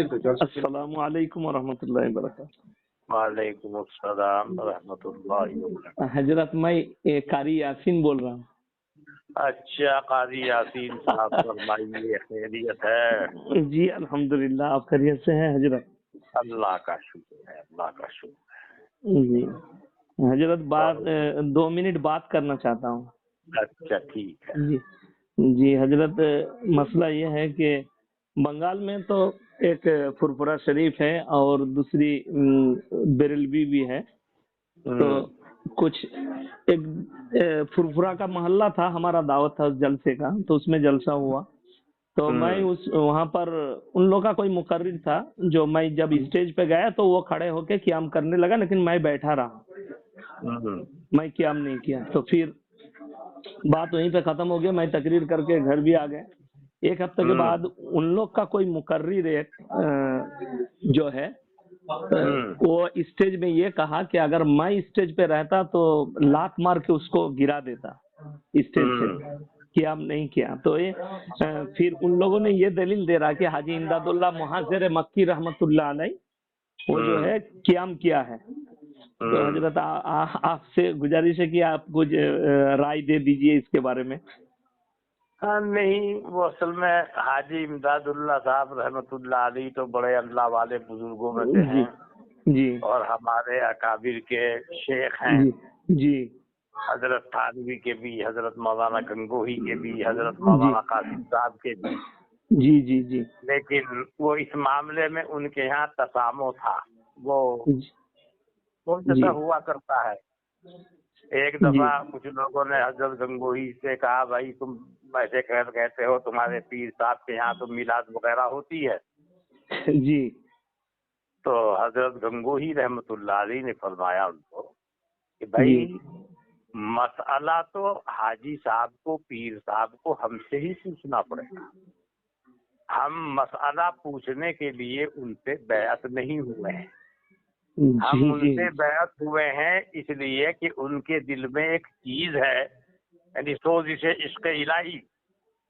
السلام علیکم ورحمۃ اللہ وبرکاتہ۔ وعلیکم السلام ورحمۃ اللہ وبرکاتہ۔ حضرت میں قاری یاسین بول رہا ہوں۔ اچھا قاضی یاسین صاحب فرمائیے خیریت ہے؟ جی الحمدللہ آپ خیریت سے ہیں حضرت؟ اللہ کا شکر ہے اللہ کا شکر ہے۔ جی۔ حضرت بات دو منٹ بات کرنا چاہتا ہوں۔ اچھا ٹھیک ہے۔ جی۔ جی حضرت مسئلہ یہ ہے کہ بنگال میں تو ایک فرفرا شریف ہے اور دوسری بریلوی بھی ہے۔ تو کچھ ایک فرفرا کا محلہ تھا ہمارا دعوت تھا جلسے کا تو اس میں جلسہ ہوا۔ تو۔ میں اس وہاں پر ان لوگوں کا کوئی مقرر تھا جو میں جب اسٹیج پہ گیا تو وہ کھڑے ہو کے قیام کرنے لگا لیکن میں بیٹھا رہا۔ میں قیام نہیں کیا۔ تو پھر بات وہیں پہ ختم ہو گیا میں تقریر کر کے گھر بھی آ گئے ایک ہفتے کے۔ بعد ان لوگ کا کوئی مقرر ایک جو ہے۔ وہ اسٹیج میں یہ کہا کہ اگر میں اسٹیج پہ رہتا تو لات مار کے اس کو گرا دیتا اسٹیج سے ہوں۔ قیام نہیں کیا تو یہ پھر ان لوگوں نے یہ دلیل دے رہا کہ حاجی امداد اللہ محاذر مکی رحمت اللہ علیہ وہ جو۔ ہے قیام کیا ہے تو۔ حضرت آپ سے گزارش ہے کہ آپ کچھ رائے دے دیجیے اس کے بارے میں نہیں وہ اصل میں حاجی امداد اللہ صاحب رحمت اللہ علیہ تو بڑے اللہ والے بزرگوں میں سے جی ہیں۔ جی۔ اور ہمارے اکابر کے شیخ ہیں۔ جی جی۔ حضرت تھانوی کے بھی حضرت مولانا گنگوہی کے بھی حضرت مولانا قاسم صاحب کے بھی۔ جی جی جی۔ لیکن وہ اس معاملے میں ان کے یہاں تسامو تھا۔ وہ جی۔ بہت جی۔ ہوا کرتا ہے۔ ایک دفعہ کچھ لوگوں نے حضرت گنگوہی سے کہا بھائی تم ایسے کہتے ہو تمہارے پیر صاحب کے یہاں تو میلاد وغیرہ ہوتی ہے۔ جی۔ تو حضرت گنگوہی رحمت اللہ علیہ نے فرمایا ان کو کہ بھائی جی۔ مسئلہ تو حاجی صاحب کو پیر صاحب کو ہم سے ہی پوچھنا پڑے گا۔ ہم مسئلہ پوچھنے کے لیے ان سے بیعت نہیں ہوئے۔ ہیں ہم جی ان جی۔ سے بیعت ہوئے ہیں اس لیے کہ ان کے دل میں ایک چیز ہے یعنی سو جسے عشق الہی۔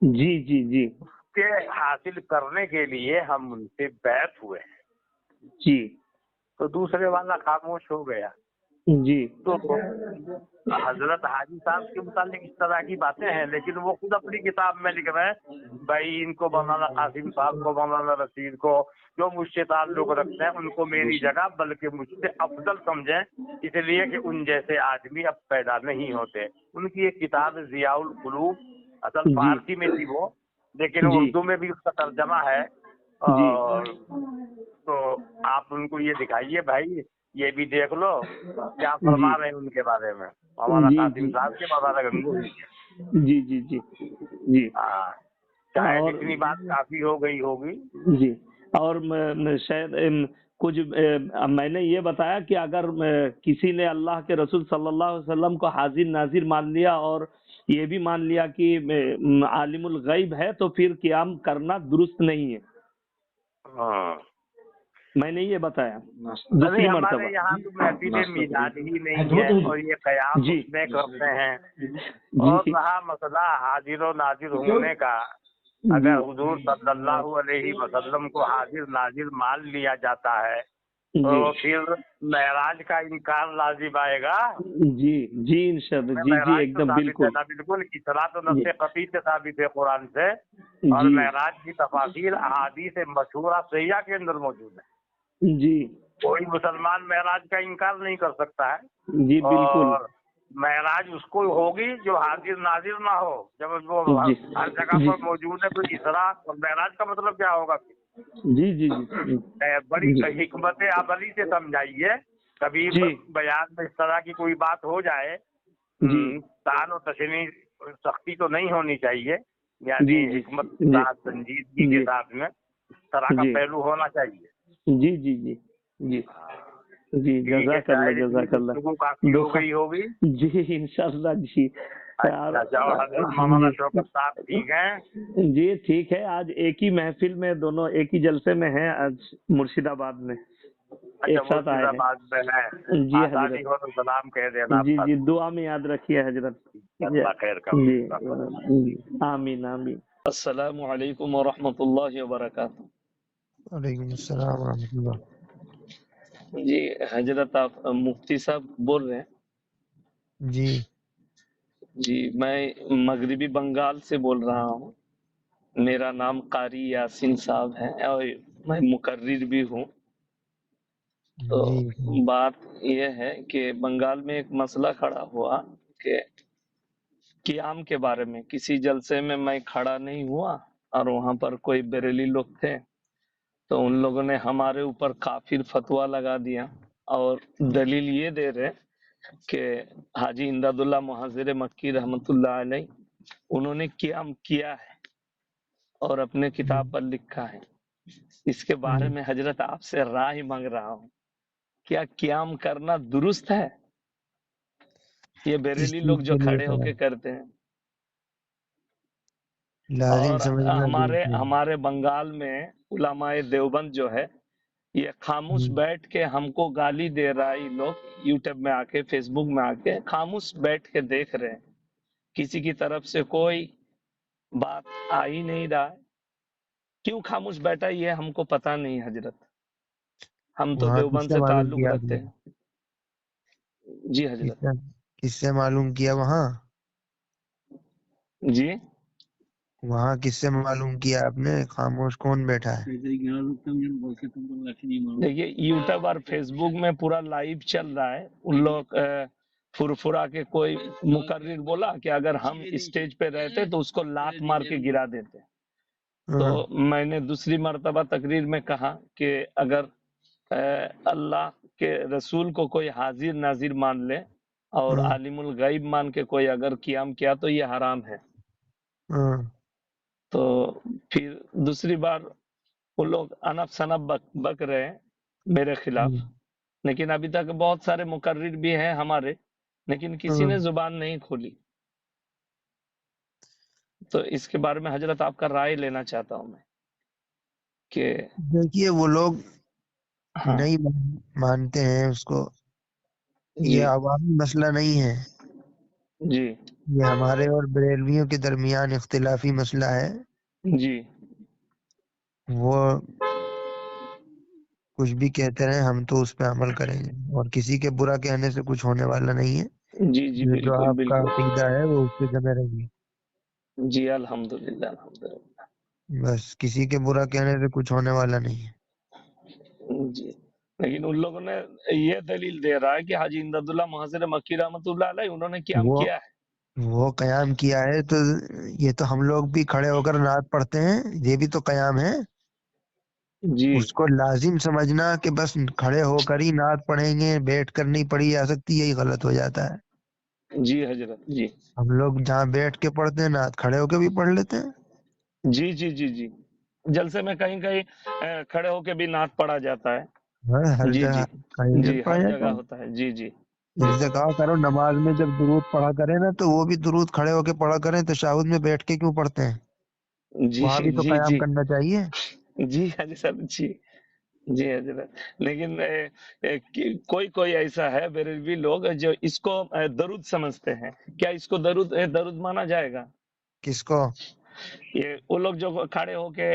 جی جی جی۔ کے حاصل کرنے کے لیے ہم ان سے بیعت ہوئے ہیں۔ جی۔ تو دوسرے والا خاموش ہو گیا۔ جی۔ تو حضرت حاجی صاحب کے متعلق اس طرح کی باتیں ہیں لیکن وہ خود اپنی کتاب میں لکھ رہے ہیں بھائی ان کو مولانا قاسم صاحب کو مولانا رشید کو جو مجھ سے تعلق رکھتے ہیں ان کو میری جگہ بلکہ مجھ سے افضل سمجھیں اس لیے کہ ان جیسے آدمی اب پیدا نہیں ہوتے ان کی ایک کتاب ضیاء القلوب اصل جی۔ فارسی میں تھی وہ لیکن جی۔ اردو میں بھی اس کا ترجمہ ہے جی۔ اور تو آپ ان کو یہ دکھائیے بھائی یہ بھی دیکھ لو کیا فرما جی۔ رہے ہیں ان کے بارے میں۔ جی، قاسم جی۔ صاحب کے جی جی جی۔ جی۔ ہاں۔ اور- اتنی بات کافی ہو گئی ہوگی۔ جی۔ اور شاید کچھ میں نے یہ بتایا کہ اگر کسی نے اللہ کے رسول صلی اللہ علیہ وسلم کو حاضر ناظر مان لیا اور یہ بھی مان لیا کہ عالم الغیب ہے تو پھر قیام کرنا درست نہیں ہے۔ ہاں۔ میں نے یہ بتایا۔ دوسری مرتبہ۔ یہاں تو محفل میلاد ہی نہیں ہے اور یہ قیام جی۔ اس میں کرتے ہیں۔ اور جی۔ رہا مسئلہ حاضر و ناظر ہونے کا۔ اگر حضور صلی اللہ علیہ وسلم کو حاضر ناظر مان لیا جاتا ہے تو جی۔ پھر معراج کا انکار لازم آئے گا۔ جی جی انشاءاللہ۔ جی جی ایک دم ثابت بالکل۔ بالکل۔ اسرا تو نفس جی۔ قطعی سے ثابت ہے قرآن سے۔ اور جی۔ معراج کی تفاصیل احادیث مشہورہ سیاح کے اندر موجود ہے۔ جی کوئی مسلمان معراج کا انکار نہیں کر سکتا ہے جی بالکل معراج اس کو ہوگی جو حاضر ناظر نہ ہو جب وہ جی۔ ہر جگہ جی۔ پر موجود ہے تو اسرا اور معراج کا مطلب کیا ہوگا جی جی جی بڑی جی۔ حکمت عملی سے سمجھائیے کبھی جی۔ بیان میں اس طرح کی کوئی بات ہو جائے جی۔ تان و تشنی سختی تو نہیں ہونی چاہیے جی، یعنی جی۔ حکمت جی۔ سنجیدگی جی۔ کے ساتھ میں اس طرح کا جی۔ پہلو ہونا چاہیے جی جی جی جی۔ جی ٹھیک ہے، جزاک اللہ جزاک اللہ۔ ہوگی؟ جی انشاءاللہ جی۔ اچھا ہیں؟ جی ٹھیک ہے۔ آج ایک ہی محفل میں دونوں ایک ہی جلسے میں ہیں آج مرشد آباد میں۔ ایک اچھا ساتھ آئے ہیں۔ آباد میں ہے جی حضرت۔ سلام کہہ دینا جی جی دعا میں یاد رکھیے حضرت۔ اللہ خیر کا جی۔ جی۔ آمین آمین۔ السلام علیکم ورحمۃ اللہ وبرکاتہ۔ وعلیکم السلام ورحمۃ اللہ۔ جی حضرت آپ مفتی صاحب بول رہے ہیں۔ جی۔ جی میں مغربی بنگال سے بول رہا ہوں۔ میرا نام قاری یاسین صاحب ہے اور میں مقرر بھی ہوں۔ تو جی۔ بات یہ ہے کہ بنگال میں ایک مسئلہ کھڑا ہوا کہ قیام کے بارے میں کسی جلسے میں میں کھڑا نہیں ہوا اور وہاں پر کوئی بریلی لوگ تھے۔ تو ان لوگوں نے ہمارے اوپر کافر فتوا لگا دیا اور دلیل یہ دے رہے کہ حاجی امداد اللہ محاذر مکی رحمت اللہ علیہ انہوں نے قیام کیا ہے اور اپنے کتاب پر لکھا ہے۔ اس کے بارے میں حضرت آپ سے رائے مانگ رہا ہوں۔ کیا قیام کرنا درست ہے؟ یہ بریلی لوگ جو کھڑے ہو کے کرتے ہیں۔ ہمارے۔ ہمارے بنگال میں علماء دیوبند جو ہے یہ خاموش۔ بیٹھ کے ہم کو گالی دے رہا ہے لوگ یوٹیوب میں آ کے فیس بک میں آ کے خاموش بیٹھ کے دیکھ رہے ہیں۔ کسی کی طرف سے کوئی بات آ ہی نہیں رہا ہے۔ کیوں خاموش بیٹھا یہ ہم کو پتا نہیں حضرت۔ ہم تو دیوبند سے تعلق رکھتے؟ ہیں۔ جی حضرت۔ کس سے معلوم کیا وہاں؟ جی؟ وہاں کس سے معلوم کیا آپ نے؟ خاموش کون بیٹھا ہے؟ دیکھیے یوٹیوب اور فیس بک میں پورا لائیو چل رہا ہے۔ ان لوگ فرفرا کے کوئی مقرر بولا کہ اگر ہم اسٹیج پہ رہتے تو اس کو لات مار کے گرا دیتے۔ ہاں، تو میں نے دوسری مرتبہ تقریر میں کہا کہ اگر اللہ کے رسول کو کوئی حاضر ناظر مان لے اور ہاں، عالم الغیب مان کے کوئی اگر قیام کیا تو یہ حرام ہے۔ ہاں، تو پھر دوسری بار وہ لوگ انف سنف بک, رہے ہیں میرے خلاف۔ ہم، لیکن ابھی تک بہت سارے مقرر بھی ہیں ہمارے لیکن کسی ہاں۔ نے زبان نہیں کھولی۔ تو اس کے بارے میں حضرت آپ کا رائے لینا چاہتا ہوں میں کہ دیکھیے وہ لوگ ہاں۔ نہیں مان- مانتے ہیں اس کو۔ جی۔ یہ عوامی مسئلہ نہیں ہے۔ جی۔ یہ ہمارے اور بریلویوں کے درمیان اختلافی مسئلہ ہے۔ جی۔ وہ کچھ بھی کہتے رہے ہم تو اس پہ عمل کریں گے۔ اور کسی کے برا کہنے سے کچھ ہونے والا نہیں ہے۔ جی جی جو آپ کا عقیدہ ہے وہ اس پہ جمے رہیے۔ جی الحمد للہ الحمد للہ بس کسی کے برا کہنے سے کچھ ہونے والا نہیں ہے۔ جی۔ لیکن ان لوگوں نے یہ دلیل دے رہا ہے کہ حاجی امداد اللہ محاذر مکی رحمت اللہ علیہ انہوں نے وہ کیا ہے؟ وہ قیام کیا ہے تو یہ تو ہم لوگ بھی کھڑے ہو کر نعت پڑھتے ہیں یہ بھی تو قیام ہے۔ جی۔ اس کو لازم سمجھنا کہ بس کھڑے ہو کر ہی نعت پڑھیں گے بیٹھ کر نہیں پڑھی جا سکتی یہی غلط ہو جاتا ہے۔ جی حضرت جی۔ ہم لوگ جہاں بیٹھ کے پڑھتے ہیں نعت کھڑے ہو کے بھی پڑھ لیتے ہیں۔ جی جی جی جی۔ جلسے میں کہیں کہیں کھڑے ہو کے بھی نعت پڑھا جاتا ہے۔ ہاں، ہر جی جگہ جی۔ جی ہوتا ہے۔ جی جی۔ کہا کرو نماز میں جب درود پڑھا کریں نا تو وہ بھی درود کھڑے ہو کے پڑھا کریں تشاہد میں بیٹھ کے کیوں پڑھتے ہیں؟ جی وہاں بھی تو جی قیام جی۔ کرنا چاہیے۔ جی حضرت جی جی۔ حضرت لیکن کوئی کوئی ایسا ہے بریلوی لوگ جو اس کو درود سمجھتے ہیں۔ کیا اس کو درود درود مانا جائے گا؟ کس کو؟ یہ وہ لوگ جو کھڑے ہو کے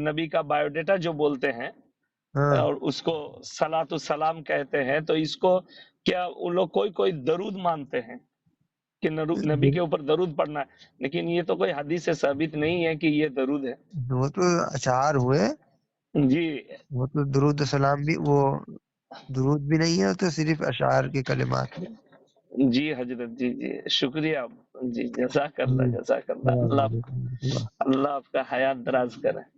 نبی کا بایو ڈیٹا جو بولتے ہیں ہاں اور اس کو سلاۃ السلام کہتے ہیں تو اس کو کیا وہ لوگ کوئی کوئی درود مانتے ہیں؟ کہ نبی کے اوپر درود پڑھنا ہے۔ لیکن یہ تو کوئی حدیث سے ثابت نہیں ہے کہ یہ درود ہے۔ وہ تو اشعار ہوئے۔ جی۔ وہ تو درود السلام بھی وہ درود بھی نہیں ہے تو صرف اشعار کے کلمات ہیں۔ جی حضرت جی جی شکریہ۔ جی جزاک اللہ جزاک اللہ۔ اللہ آپ کا حیات دراز کرے۔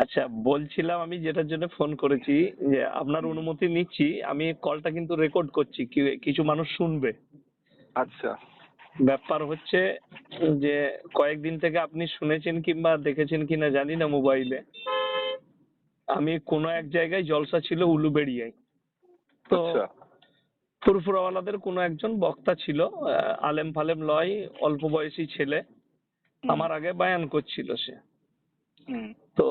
আচ্ছা বলছিলাম আমি যেটার জন্য ফোন করেছি যে আপনার অনুমতি নিচ্ছি আমি কলটা কিন্তু রেকর্ড করছি কিছু মানুষ শুনবে। আচ্ছা। ব্যাপার হচ্ছে যে কয়েকদিন থেকে আপনি শুনেছেন কিংবা দেখেছেন কিনা জানি না মোবাইলে আমি কোনো এক জায়গায় জলসা ছিল উলুবেড়িয়ায়। তো আচ্ছা। ফুরফুরাওয়ালাদের কোনো একজন বক্তা ছিল আলেম ফালেম লয় অল্প বয়সী ছেলে। আমার আগে বায়ান করছিল সে। হুম। তো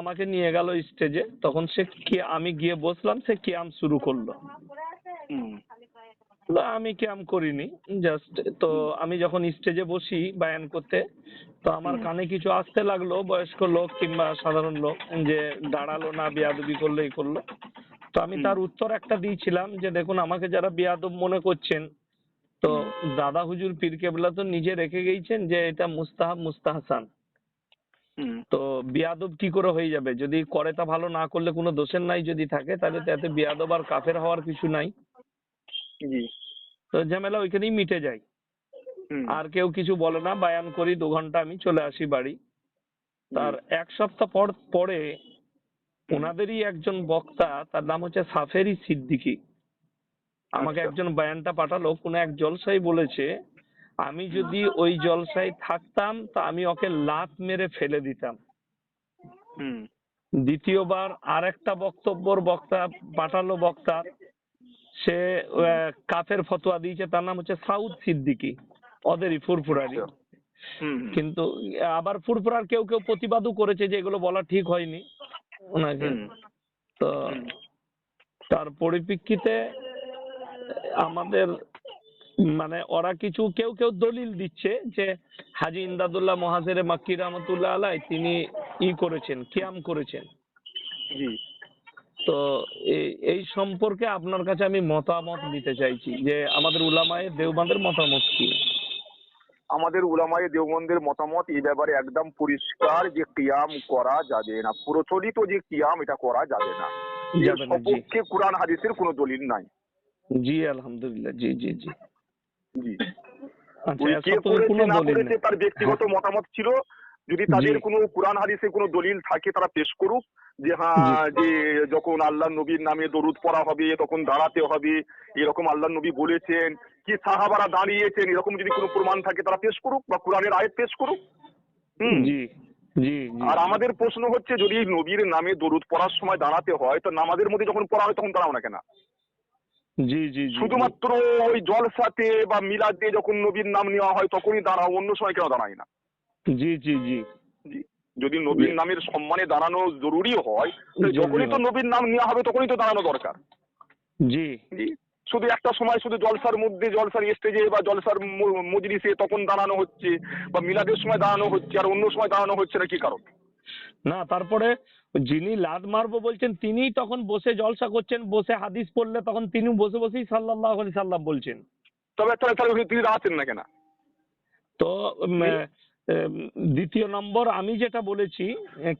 আমাকে নিয়ে গেল স্টেজে তখন সে কি আমি গিয়ে বসলাম সে কিয়াম শুরু করল। আমি কিয়াম করিনি জাস্ট তো আমি যখন স্টেজে বসি বায়ান করতে তো আমার কানে কিছু আসতে লাগল বয়স্ক লোক কিংবা সাধারণ লোক যে দাঁড়াল না বিয়াদবি করল এই করল। তো আমি তার উত্তর একটা দিয়েছিলাম যে দেখুন আমাকে যারা বিয়াদব মনে করছেন তো দাদা হুজুর পীর কেবলা তো নিজে রেখে গেছেন যে এটা মুস্তাহাব মুস্তাহাসান। তো বিয়াদব কি করে হয়ে যাবে? যদি করে তা ভালো না করলে কোনো দোষের নাই যদি থাকে তাহলে তো এতে বিয়াদব আর কাফের হওয়ার কিছু নাই। জি। তো ঝামেলা ওইখানেই মিটে যায়। আর কেউ কিছু বলে না বায়ান করি দু ঘণ্টা আমি চলে আসি বাড়ি। তার এক সপ্তাহ পর পরে ওনাদেরই একজন বক্তা তার নাম হচ্ছে সাফেরি সিদ্দিকী। আমাকে আচ্ছা। একজন বায়ানটা পাঠালো কোনো এক জলসাই বলেছে আমি যদি ওই জলসায় থাকতাম তা আমি ওকে লাত মেরে ফেলে দিতাম। দ্বিতীয়বার আরেকটা বক্তব্যর বক্তা পাঠালো বক্তা সে কাফের ফতোয়া দিয়েছে তার নাম হচ্ছে সাউদ সিদ্দিকী ওদেরই ফুরফুরারি। আচ্ছা। কিন্তু আবার ফুরফুরার কেউ কেউ প্রতিবাদও করেছে যে এগুলো বলা ঠিক হয়নি। ওনাকে। তো তার পরিপ্রেক্ষিতে আমাদের মানে ওরা কিছু কেউ কেউ দলিল দিচ্ছে যে হাজি ইমদাদুল্লাহ মহাজের মাক্কি রহমতুল্লাহ আলাই তিনি ই করেছেন কিয়াম করেছেন। জি। তো এই- এই সম্পর্কে আপনার কাছে আমি মতামত নিতে চাইছি যে আমাদের উলামায়ে দেওবান্দের মতামত কি? আমাদের উলামায়ে দেওবন্দের মতামত এই ব্যাপারে একদম পরিষ্কার যে কিয়াম করা যাবে না প্রচলিত যে কিয়াম এটা করা যাবে না। এর যাবে না সপক্ষে কোরআন হাদিসের কোনো দলিল নাই। জি আলহামদুলিল্লাহ জি জি জি। তার ব্যক্তিগত মতামত ছিল যদি তাদের কোনো কোরআন হাদিসে কোনো দলিল থাকে তারা পেশ করুক যে হ্যাঁ যে যখন আল্লাহ নবীর নামে দরুদ পড়া হবে তখন দাঁড়াতে হবে এরকম আল্লাহ নবী বলেছেন কি সাহাবারা দাঁড়িয়েছেন এরকম যদি কোনো প্রমাণ থাকে তারা পেশ করুক বা কোরআনের আয়াত পেশ করুক? হুম। আর আমাদের প্রশ্ন হচ্ছে যদি নবীর নামে দরুদ পড়ার সময় দাঁড়াতে হয় তো নামাজের মধ্যে যখন পড়া হয় তখন দাঁড়াও না কেন? জি জি শুধুমাত্র ওই জলসাতে বা মিলাদে যখন নবীর নাম নেওয়া হয় তখনই দাঁড়াও অন্য সময় কেন দাঁড়ায় না। জি জি জি। যদি নবীর নামের সম্মানে দাঁড়ানো জরুরি হয় যখনই তো নবীর নাম নেওয়া হবে তখনই তো দাঁড়ানো দরকার। জি। জি শুধু একটা সময় শুধু জলসার মধ্যে জলসার স্টেজে বা জলসার মজলিসে তখন দাঁড়ানো হচ্ছে বা মিলাদের সময় দাঁড়ানো হচ্ছে আর অন্য সময় দাঁড়ানো হচ্ছে না কি কারণ? না তারপরে যিনি লাদ মারবো বলছেন তিনিই তখন বসে জলসা করছেন বসে হাদিস পড়লে তখন তিনি বসে বসেই সাল্লাল্লাহু আলাইহি সাল্লাম বলছেন। তবে তাহলে তাহলে তিনি না কেন? তো দ্বিতীয় নম্বর আমি যেটা বলেছি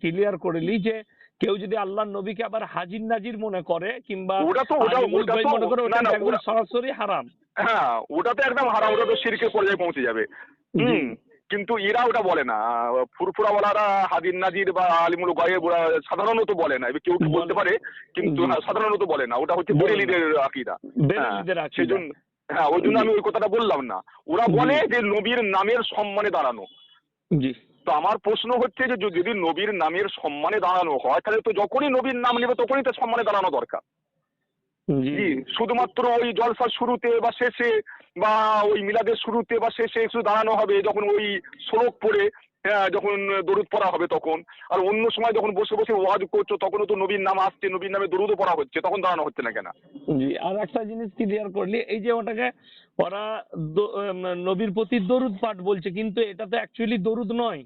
ক্লিয়ার করে নিই যে কেউ যদি আল্লাহ নবীকে আবার হাজির নাজির মনে করে কিংবা ওটা তো ওটা ওটা মনে করে ওটা সরাসরি হারাম। হ্যাঁ ওটা তো একদম হারাম ওটা তো শিরকের পর্যায়ে পৌঁছে যাবে। হুম। কিন্তু এরা ওটা বলে না। ফুরফুরাওয়ালারা হাদির নাজির বা আলিমুল গায়েব ওরা সাধারণত বলে না। কেউ কেউ বলতে পারে কিন্তু সাধারণত বলে না। ওটা হচ্ছে। বরেলিদের আকিদা। হ্যাঁ, সেজন্য হ্যাঁ ওই জন্য আমি ওই কথাটা বললাম না। ওরা বলে যে নবীর নামের সম্মানে দাঁড়ানো। জি। তো আমার প্রশ্ন হচ্ছে যে যদি নবীর নামের সম্মানে দাঁড়ানো হয় তাহলে তো যখনই নবীর নাম নেবে তখনই তো সম্মানে দাঁড়ানো দরকার। জি। শুধুমাত্র ওই জলসার শুরুতে বা শেষে বা ওই মিলাদের শুরুতে বা শেষে শুধু দাঁড়ানো হবে যখন ওই শ্লোক পড়ে হ্যাঁ, যখন দরুদ পড়া হবে তখন। আর অন্য সময় যখন বসে বসে ওয়াজ করছ তখনও তো নবীর নাম আসছে নবীর নামে দরুদও পড়া হচ্ছে তখন দাঁড়ানো হচ্ছে না কেন? জি আর একটা জিনিস ক্লিয়ার করলি এই যে ওটাকে ওরা নবীর প্রতি দরুদ পাঠ বলছে কিন্তু এটা তো অ্যাকচুয়ালি দরুদ নয়।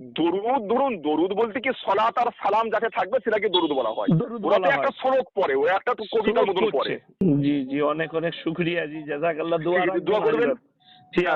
দরুদ ধরুন দরুদ বলতে কি সলাত আর সালাম যাকে থাকবে সেটাকে দরুদ বলা হয়। ওরা তো একটা শ্লোক পড়ে ওরা একটা তো কবিতার মতন পড়ে। জি জি অনেক অনেক শুকরিয়া জি জাজাকাল্লাহ দোয়া ঠিক দোয়া করবেন। হাজরত। ফি